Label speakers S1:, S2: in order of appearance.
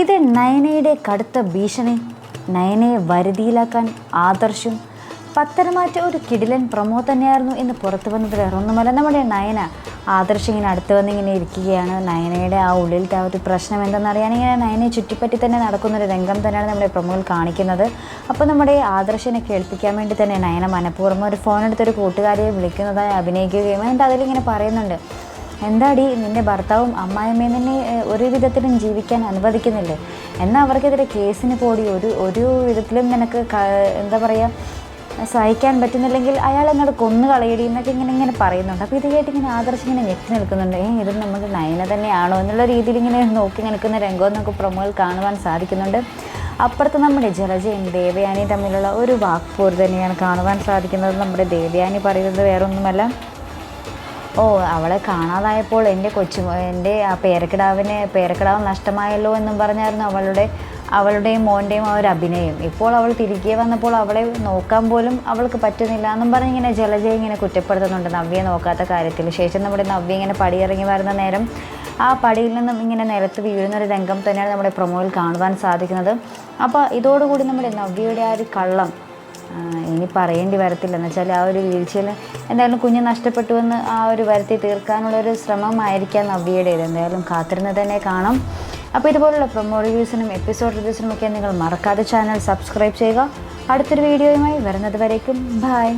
S1: ഇത് നയനയുടെ കടുത്ത ഭീഷണി. നയനയെ വരുതിയിലാക്കാൻ ആദർശും പത്തരമാറ്റ ഒരു കിടിലൻ പ്രമോ തന്നെയായിരുന്നു എന്ന് പുറത്തു വന്നത് വേറൊന്നുമല്ല നമ്മുടെ നയന ആദർശ് ഇങ്ങനെ അടുത്ത് വന്നിങ്ങനെ ഇരിക്കുകയാണ്. നയനയുടെ ആ ഉള്ളിലത്തെ ആ ഒരു പ്രശ്നം എന്തെന്നറിയാൻ ഇങ്ങനെ നയനയെ ചുറ്റിപ്പറ്റി തന്നെ നടക്കുന്ന ഒരു രംഗം തന്നെയാണ് നമ്മുടെ പ്രമുഖ കാണിക്കുന്നത്. അപ്പോൾ നമ്മുടെ ആദർശനെ കേൾപ്പിക്കാൻ വേണ്ടി തന്നെ നയന മനഃപൂർവം ഒരു ഫോൺ എടുത്തൊരു കൂട്ടുകാരിയെ വിളിക്കുന്നതായി അഭിനയിക്കുകയും എന്നിട്ട് അതിലിങ്ങനെ പറയുന്നുണ്ട്. എന്താടി നിന്റെ ഭർത്താവും അമ്മായിമ്മയും തന്നെ ഒരു വിധത്തിലും ജീവിക്കാൻ അനുവദിക്കുന്നില്ലേ? എന്നാൽ അവർക്കെതിരെ കേസിന് പോടി ഒരു ഒരു വിധത്തിലും നിനക്ക് എന്താ പറയുക സഹിക്കാൻ പറ്റുന്നില്ലെങ്കിൽ അയാൾ അങ്ങോട്ട് കൊന്നു കളയടി എന്നൊക്കെ ഇങ്ങനെ ഇങ്ങനെ പറയുന്നുണ്ട്. അപ്പോൾ ഇത് കേട്ട് ഇങ്ങനെ ആദർശം ഇങ്ങനെ ഞെട്ടി നിൽക്കുന്നുണ്ട്. ഏ ഇത് നമ്മുടെ നയന തന്നെയാണോ എന്നുള്ള രീതിയിൽ ഇങ്ങനെ നോക്കി നിൽക്കുന്ന രംഗം നമുക്ക് പ്രൊമോയിൽ കാണുവാൻ സാധിക്കുന്നുണ്ട്. അപ്പുറത്ത് നമ്മുടെ ജലജയും ദേവയാനിയും തമ്മിലുള്ള ഒരു വാക്പോര് തന്നെയാണ് കാണുവാൻ സാധിക്കുന്നത്. നമ്മുടെ ദേവയാനി പറയുന്നത് വേറൊന്നുമല്ല. ഓ അവളെ കാണാതായപ്പോൾ എന്റെ കൊച്ചു എന്റെ ആ പേരക്കിടാവിന് പേരക്കിടാവ് നഷ്ടമായല്ലോ എന്നും പറഞ്ഞായിരുന്നു അവളുടെ അവളുടെയും മോന്റെയും ആ ഒരു അഭിനയം. ഇപ്പോൾ അവൾ തിരികെ വന്നപ്പോൾ അവളെ നോക്കാൻ പോലും അവൾക്ക് പറ്റുന്നില്ല എന്നും പറഞ്ഞ് ഇങ്ങനെ ജലജയെ ഇങ്ങനെ കുറ്റപ്പെടുത്തുന്നുണ്ട് നവ്യെ നോക്കാത്ത കാര്യത്തിൽ. ശേഷം നമ്മുടെ നവ്യ ഇങ്ങനെ പടിയിറങ്ങി വരുന്ന നേരം ആ പടിയിൽ നിന്നും ഇങ്ങനെ നിലത്ത് വീഴുന്നൊരു രംഗം തന്നെയാണ് നമ്മുടെ പ്രൊമോയിൽ കാണുവാൻ സാധിക്കുന്നത്. അപ്പോൾ ഇതോടുകൂടി നമ്മുടെ നവ്യയുടെ ആ ഒരു കള്ളം ഇനി പറയേണ്ടി വരത്തില്ല. എന്ന് വെച്ചാൽ ആ ഒരു വീഴ്ചയിൽ എന്തായാലും കുഞ്ഞ് നഷ്ടപ്പെട്ടു എന്ന് ആ ഒരു വരുത്തി തീർക്കാനുള്ള ഒരു ശ്രമമായിരിക്കാം നവ്യയുടേത്. എന്തായാലും കാത്തിരുന്ന് തന്നെ കാണാം. അപ്പോൾ ഇതുപോലുള്ള പ്രൊമോ റിവ്യൂസിനും എപ്പിസോഡ് റിവ്യൂസിനും ഒക്കെ നിങ്ങൾ മറക്കാതെ ചാനൽ സബ്സ്ക്രൈബ് ചെയ്യുക. അടുത്തൊരു വീഡിയോയുമായി വരുന്നത് വരേക്കും. ബൈ